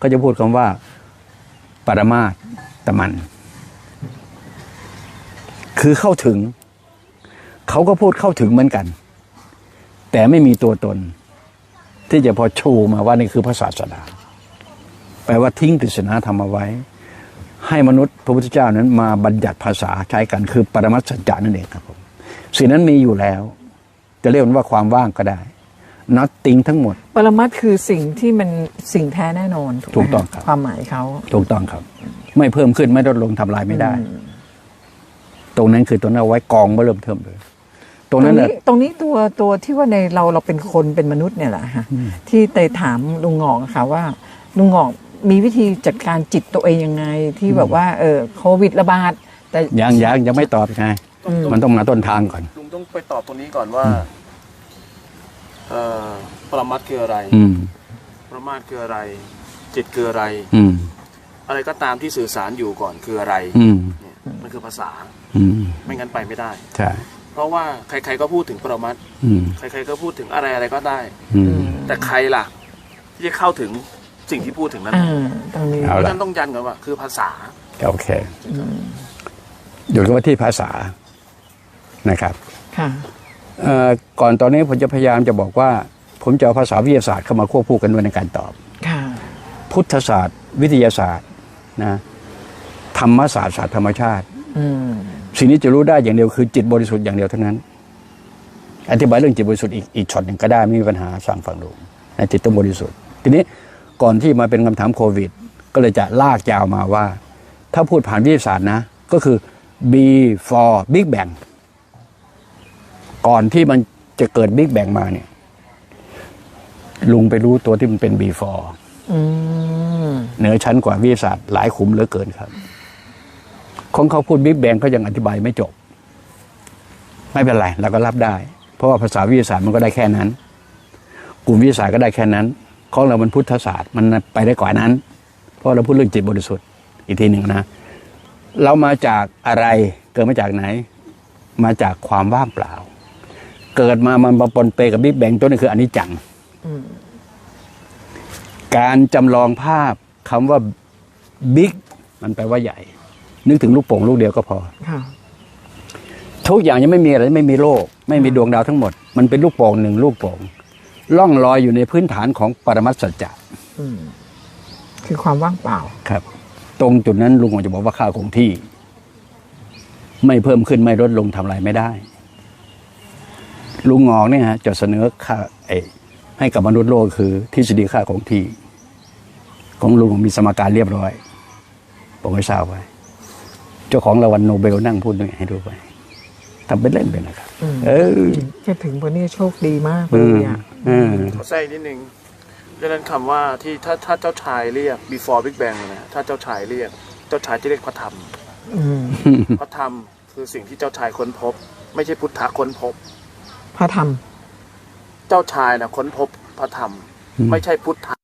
ก็จะพูดคำว่า ปรมาตตมัน คือเข้าถึง เขาก็พูดเข้าถึงเหมือนกัน แต่ไม่มีตัวตน ที่จะพอชูมาว่านี่คือพระศาสดาแปลว่าทิ้งปริศนาธรรมเอาไว้ ให้มนุษย์พระพุทธเจ้านั้นมาบัญญัติภาษาใช้กันคือปรมัตสัจจานั่นเองครับผมสิ่งนั้นมีอยู่แล้ว จะเรียกมันว่าความว่างก็ได้ nothing ทั้งหมด ปรมัตถ์คือสิ่งที่มันสิ่งแท้แน่นอนถูกไหมถูกต้องครับ ความหมายเขาถูกต้องครับ ไม่เพิ่มขึ้นไม่ลดลงทำลายไม่ได้ ตรงนั้นคือตัวนั้นเอาไว้กองเมื่อเริ่มเทิมเลยตตรรงงนั้นนี้น่ะตรงนี้ตัวตัวที่ว่าในเราเราเป็นคนเป็นมนุษย์เนี่ยแหละฮะที่ไปถามลุงหงอกอะค่ะว่า ลุงหงอกมีวิธีจัดการจิตตัวเองยังไง ที่แบบว่า เออโควิดระบาด แต่ยังยังยังไม่ตอบไงอืมมันต้องมาต้นทางก่อนลุงต้องไปตอบตรงนี้ก่อนว่าเอ่อ ปรมัตถ์คืออะไร อืมปรมาตถ์คืออะไร จิตคืออะไร อืมอะไรก็ตามที่สื่อสารอยู่ก่อนคืออะไรอืมเนี่ยมันคือภาษา อืมไม่งั้นไปไม่ได้ ใช่เพราะว่าใคร ๆก็พูดถึงปรมัตถ์อืมใครๆก็พูดถึงอะไรอะไรก็ได้ อืมแต่ใครล่ะ ที่จะเข้าถึงสิ่งที่พูดถึงนั้นอ่าตรงนี้เอาเพราะละฉะนั้นต้องยันกันว่า คือภาษา โอเคหยุดกันว่าที่ภาษานะครับ ค่ะเอ่อ ก่อนตอนนี้ผมจะพยายามจะบอกว่า ผมจะเอาภาษาวิทยาศาสตร์เข้ามาควบคู่กันด้วยในการตอบค่ะพุทธศาสตร์ วิทยาศาสตร์นะธรรมศาสตร์ศาสตร์ธรรมชาติอืมสิ่งนี้จะรู้ได้อย่างเดียวคือจิตบริสุทธิ์อย่างเดียวเท่านั้น อธิบายเรื่องจิตบริสุทธิ์อีกอีกช็อตหนึ่งก็ได้ไม่มีปัญหาสั่งฟังดูนะจิตต้องบริสุทธิ์ ทีนี้ก่อนที่มาเป็นคำถามโควิด ก็เลยจะลากยาวมาว่า ถ้าพูดผ่านวิทยาศาสตร์นะ ก็คือ before big bang ก่อนที่มันจะเกิด big bang มาเนี่ย ลุงไปรู้ตัวที่มันเป็น before อืมเหนือชั้นกว่าวิทยาศาสตร์หลายขุมเหลือเกินครับของเขาพูดบิ๊กแบงก็ยังอธิบายไม่จบ ไม่เป็นไรเราก็รับได้ เพราะว่าภาษาวิทยาศาสตร์มันก็ได้แค่นั้น กลุ่มวิทยาศาสตร์ก็ได้แค่นั้นของเรามันพุทธศาสตร์มันไปได้กว่านั้น เพราะเราพูดเรื่องจิตบริสุทธิ์อีกทีหนึ่งนะเรามาจากอะไรเกิดมาจากไหน มาจากความว่างเปล่า เกิดมามันมาปนเปกับบิ๊กแบงตัวนี้คืออนิจจังการจำลองภาพคำว่าบิ๊กมันแปลว่าใหญ่ นึกถึงลูกโป่งลูกเดียวก็พอค่ะทุกอย่างยังไม่มีอะไรไม่มีโลก ไม่มีดวงดาวทั้งหมด มันเป็นลูกโป่งหนึ่งลูกโป่งล่องลอยอยู่ในพื้นฐานของปรมัตถสัจจะอืมคือความว่างเปล่าครับ ตรงจุดนั้นลุงจะบอกว่าค่าคงที่ ไม่เพิ่มขึ้นไม่ลดลงทำอะไรไม่ได้ ลุงงอกเนี่ยฮะจะเสนอค่าไอ้ให้กับมนุษย์โลกคือทฤษฎีค่าคงที่ ของลุงมีสมการเรียบร้อย ผมไม่ทราบไว้เจ้าของรางวัลโนเบลนั่งพูดด้วยให้ดูไปทำเป็นเล่นไปนะครับอืมเออแค่ถึงวันนี้โชคดีมากเลอืมยอะอืมขอแทรกนิดนึงดังนั้นคำว่าที่ถ้าถ้าเจ้าชายเรียก before big bang นะถ้าเจ้าชายเรียก เจ้าชายจะเรียกพระธรรมอืมพระธรรมคือสิ่งที่เจ้าชายค้นพบ ไม่ใช่พุทธะค้นพบ พระธรรม เจ้าชายนะค้นพบพระธรรมอืมไม่ใช่พุทธะ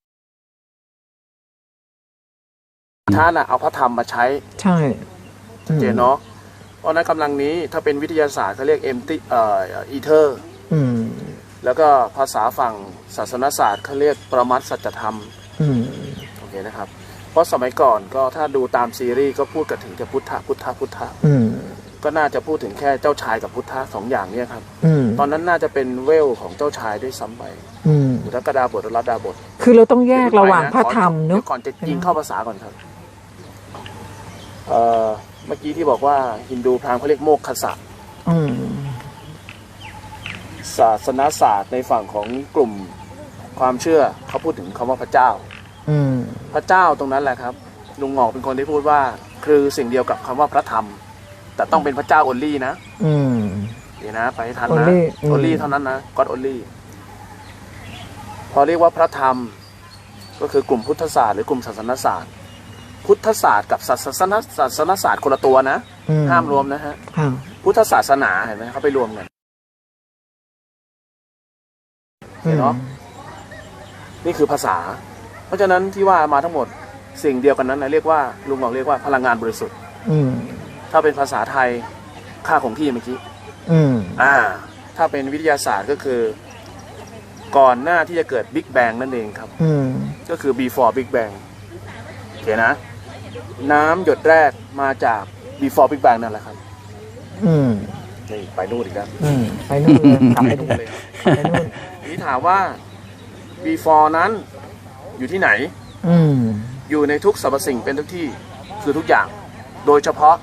ท่านน่ะเอาพระธรรมมาใช้ใช่อืมเจนเนาะเพราะฉะนั้นกำลังนี้ถ้าเป็นวิทยาศาสตร์เขาเรียก empty เอ่อ ether อืมแล้วก็ภาษาฝั่งศาสนศาสตร์เขาเรียกประมัตสัจธรรมอืมโอเคนะครับ เพราะสมัยก่อนก็ถ้าดูตามซีรีส์ก็พูดกันถึงแต่พุทธะพุทธะพุทธะอืม ก็น่าจะพูดถึงแค่เจ้าชายกับพุทธะสองอย่างเนี่ยครับอืมตอนนั้นน่าจะเป็นเวลของเจ้าชายด้วยซ้ำไปอืมอุทกดาบทรัตดาบท คือเราต้องแยกระหว่างพระธรรมเนเดี๋อะยวก่อนจะยิงเข้าภาษาก่อนครับเอ่อเมื่อกี้ที่บอกว่าฮินดูพราหมณ์เขาเรียกโมกขสะอืมศาสนาศาสตร์ในฝั่งของกลุ่มความเชื่อเขาพูดถึงคำว่าพระเจ้า อืมพระเจ้าตรงนั้นแหละครับลุงหงอกเป็นคนที่พูดว่า คือสิ่งเดียวกับคำว่าพระธรรม แต่ต้องเป็นพระเจ้าอ n ลี่นะอืมดีนะ ไปให้ทันนะ only อืมอ n ลี่เท่านั้นนะก็อ n ลี่ พอเรียกว่าพระธรรม ก็คือกลุ่มพุทธศาสตร์หรือกลุ่มศาสนศาสตร์ พุทธศาสตร์กับศาสนศาสนศาสตร์คนละตัวนะ อืห้ามรวมนะฮะค่ะพุทธศาสนาเห็นไหมเขาไปรวมกัน อืม เนาะ นี่คือภาษา เพราะฉะนั้นที่ว่ามาทั้งหมดสิ่งเดียวกันนั้นนะเรียกว่าลุงบอกเรียกว่าพลังงานบริสุทธิ์ อืม ถ้าเป็นภาษาไทยค่าของที่เมื่อกี้อืมอ่า ถ้าเป็นวิทยาศาสตร์ก็คือ ก่อนหน้าที่จะเกิดบิ๊กแบงนั่นเองครับ อืมก็คือ before big bang เคนะ น้ำหยดแรกมาจาก before big bang นั่นแหละครับอืมนี่ไปนู่นอีกแล้วอืมไปนู่นเลยกลับไปไปนู่นู่นนเลยครับไปนู่นทีนี้ถามว่า before นั้นอยู่ที่ไหน อืมอยู่ในทุกสรรพสิ่งเป็นทุกที่คือทุกอย่าง โดยเฉพาะ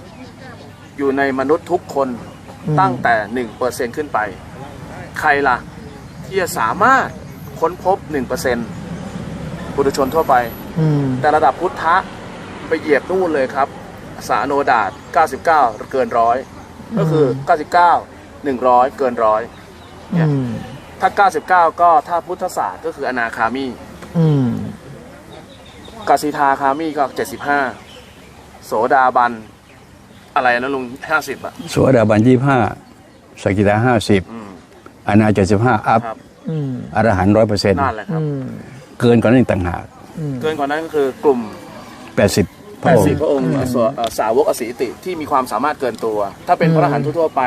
อยู่ในมนุษย์ทุกคนอืมตั้งแต่หนึ่งเปอร์เซ็นขึ้นไป ใครล่ะ ที่จะสามารถค้นพบหนึ่งเปอร์เซ็นปุถุชนทั่วไปอืมแต่ระดับพุทธะไปเหยียบนู่นเลยครับ สาโนดาต99 เกินร้อยก็คือ 99 100 เกินร้อยอืมถ้า 99 ก็ถ้าพุทธศาสตร์ก็คืออนาคามีอืมกสิทาคามีก็ 75 โสดาบัน อะไรนะลุง50อะสวดาบันยี่ห้าสกิทาห้าสิบอืมอนาเจ็ดสิบห้าอัพครับอืมอรหันร้อยเปอร์เซ็นต์นั่นแหละครับอืมเกินกว่านั้นอีกต่างหากอืมเกินกว่านั้นก็คือกลุ่มแปดสิบพระองค์80พระองค์สวเอ่อสาวกอสีติที่มีความสามารถเกินตัว ถ้าเป็นพระอรหันต์ทั่วๆไป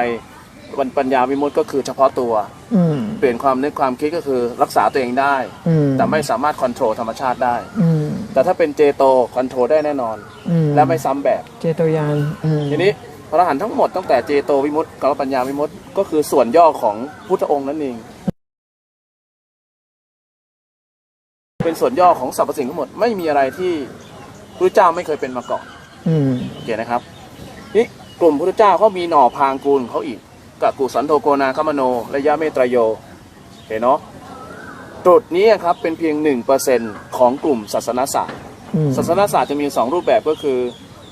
วันปัญญาวิมุตติก็คือเฉพาะตัวอืม เปลี่ยนความนึกความคิดก็คือรักษาตัวเองได้อืมแต่ไม่สามารถคอนโทรลธรรมชาติได้อืมแต่ถ้าเป็นเจโตคอนโทรลได้แน่นอนอืมและไม่ซ้ำแบบ เจโตยานอืมทีนี้พระอรหันต์ทั้งหมดตั้งแต่เจโตวิมุตติกับปัญญาวิมุตติก็คือส่วนย่อของพุทธองค์นั่นเอง เป็นส่วนย่อของสรรพสิ่งทั้งหมดไม่มีอะไรที่พระเจ้าไม่เคยเป็นมาก่อนอืมโอเคนะครับนี่กลุ่มพระเจ้าเขามีหน่อพางกูลของเขาอีก กับกุสันโทโกนาคามโนระยะเมตรโยเห็นเนาะตรุษนี้ครับเป็นเพียงหนึ่งเปอร์เซ็นของกลุ่มศาสนศาสตร์อืมศาสนศาสตร์จะมีสองรูปแบบก็คือ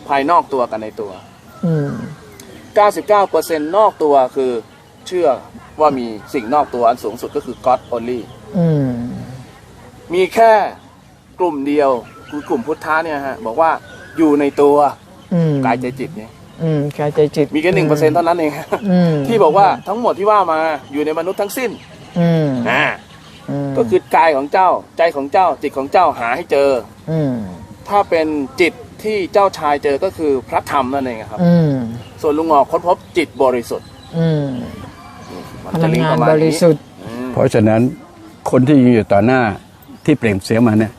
ภายนอกตัวกันในตัวอืม99%นอกตัวคือเชื่อว่ามีสิ่งนอกตัวอันสูงสุดก็คือ God only อืมมีแค่กลุ่มเดียวคือกลุ่มพุทธะเนี่ยฮะ บอกว่าอยู่ในตัวอืมกายใจจิตเนี่ย อืมกายใจจิต มีแค่หนึ่งเปอร์เซ็นต์เท่านั้นเองฮะอืมที่บอกว่าทั้งหมดที่ว่ามาอยู่ในมนุษย์ทั้งสิ้นอืมอ่ามก็คือกายของเจ้าใจของเจ้าจิตของเจ้าหาให้เจอ อืมถ้าเป็นจิตที่เจ้าชายเจอก็คือพระธรรมนั่นเองครับอืมส่วนลุงงอกค้นพบจิตบริสุทธิ์ อืมมันพจะลังลิงก์งาปนระมาณบนี้ริสุทธิ์อืมเพราะฉะนั้นคนที่ยืนอยู่ต่อหน้าที่เปล่งเสียงมาเนี่ย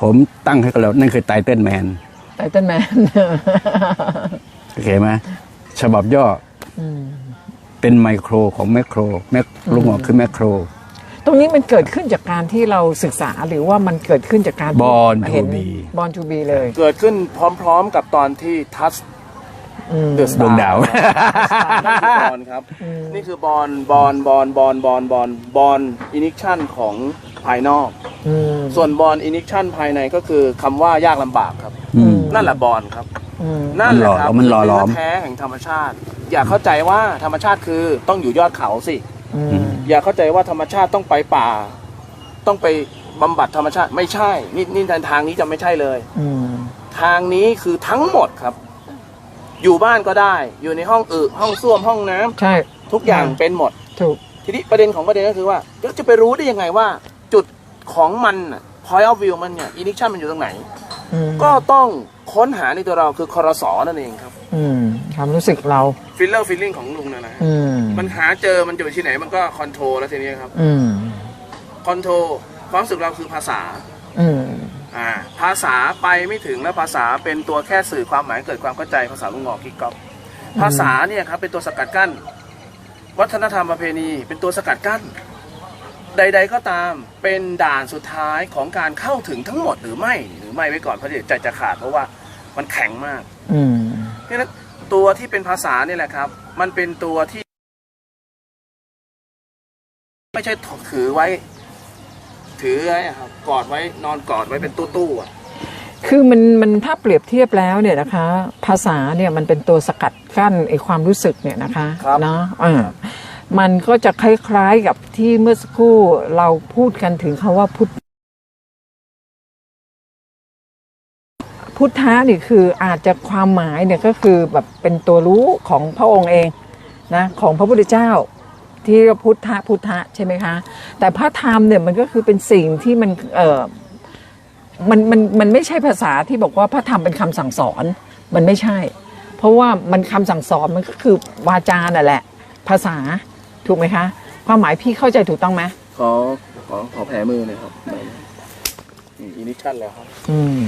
ผมตั้งให้กับเรานั่นคือไตเติ้ลแมนไตเติ้ลแมน โอเคไหมฉบับย่ออืมเป็นไมโครของแมคโครแมคลุงออกคือแมคโคร ตรงนี้มันเกิดขึ้นจากการที่เราศึกษาหรือว่ามันเกิดขึ้นจากการ Born to เห็น be บอลทูบีเลย เกิดขึ้นพร้อมๆกับตอนที่ทัชอืมเดอะสดตาวงร์ดาว บอลครับ นี่คือบอลบอลบอลบอลบอลบอลบอลอินิชันของภายนอก อืมส่วนบอลอินิชันภายในก็คือคำว่ายากลำบากครับ อืม นั่นแหละบอลครับอืม นั่นแหละครับมันหล่อคืหลอมเนื้แท้แห่งธรรมชาติ อย่าเข้าใจว่าธรรมชาติคือต้องอยู่ยอดเขาสิอืมอย่าเข้าใจว่าธรรมชาติต้องไปป่า ต้องไปบำบัดธรรมชาติไม่ใช่นี่นี่ทางนี้จะไม่ใช่เลย อืมทางนี้คือทั้งหมดครับ อยู่บ้านก็ได้ อยู่ในห้องอึห้องส้วมห้องน้ำใช่ ทุกอย่างเป็นหมด ถูก ทีนี้ประเด็นของประเด็นก็คือว่าแล้วจะไปรู้ได้ยังไงว่า จุดของมันน่ะ point of view มันเนี่ย ignition มันอยู่ตรงไหนอืม ก็ต้องค้นหาในตัวเราคือคอรสอนั่นเองครับอืมความรู้สึกเรา filler feeling ของลุงนะนะอืมมันหาเจอมันอยู่ที่ไหนมันก็คอนโทรลแล้วทีนี้ครับอืมคอนโทรลความรู้สึกเราคือภาษา อืมอ่าภาษาไปไม่ถึงแล้วภาษาเป็นตัวแค่สื่อความหมายเกิดความเข้าใจภาษาลุงงอกกิ๊กก๊อกภาษาเนี่ยครับเป็นตัวสกัดกั้น วัฒนธรรมประเพณี เป็นตัวสกัดกั้น ใด ๆ ก็ตามเป็นด่านสุดท้ายของการเข้าถึงทั้งหมดหรือไม่ห รือไม่ไว้ก่อนเพราะเดี๋ยวใจจะขาดเพราะว่ามันแข็งมากอืมเพราะฉะนั้นตัวที่เป็นภาษานี่แหละครับ มันเป็นตัวที่ ไม่ใช่ถือไว้ ถือไว้อะครับกอดไว้นอนกอดไว้เป็นตู้ๆอะคือมันมันถ้าเปรียบเทียบแล้วเนี่ยนะคะ ภาษาเนี่ยมันเป็นตัวสกัดกั้นไอความรู้สึกเนี่ยนะคะครับ เนาะอ่ามันก็จะคล้ายๆกับที่เมื่อสักครู่เราพูดกันถึงคาว่าพุท พุทธะนี่คืออาจจะความหมายเนี่ยก็คือแบบเป็นตัวรู้ของพระองค์เองนะของพระพุทธเจ้าที่เรียกพุทธะพุทธะใช่ไหมคะ แต่พระธรรมเนี่ยมันก็คือเป็นสิ่งที่มันเออมันมันมันไม่ใช่ภาษาที่บอกว่าพระธรรมเป็นคำสั่งสอนมันไม่ใช่ เพราะว่ามันคำสั่งสอนมันก็คือวาจาน่ะแหละ ภาษาถูกไหมคะความหมายพี่เข้าใจถูกต้องไหมขอขอขอแผลมือหน่อยครับอินิชั่นแล้วครับ อืม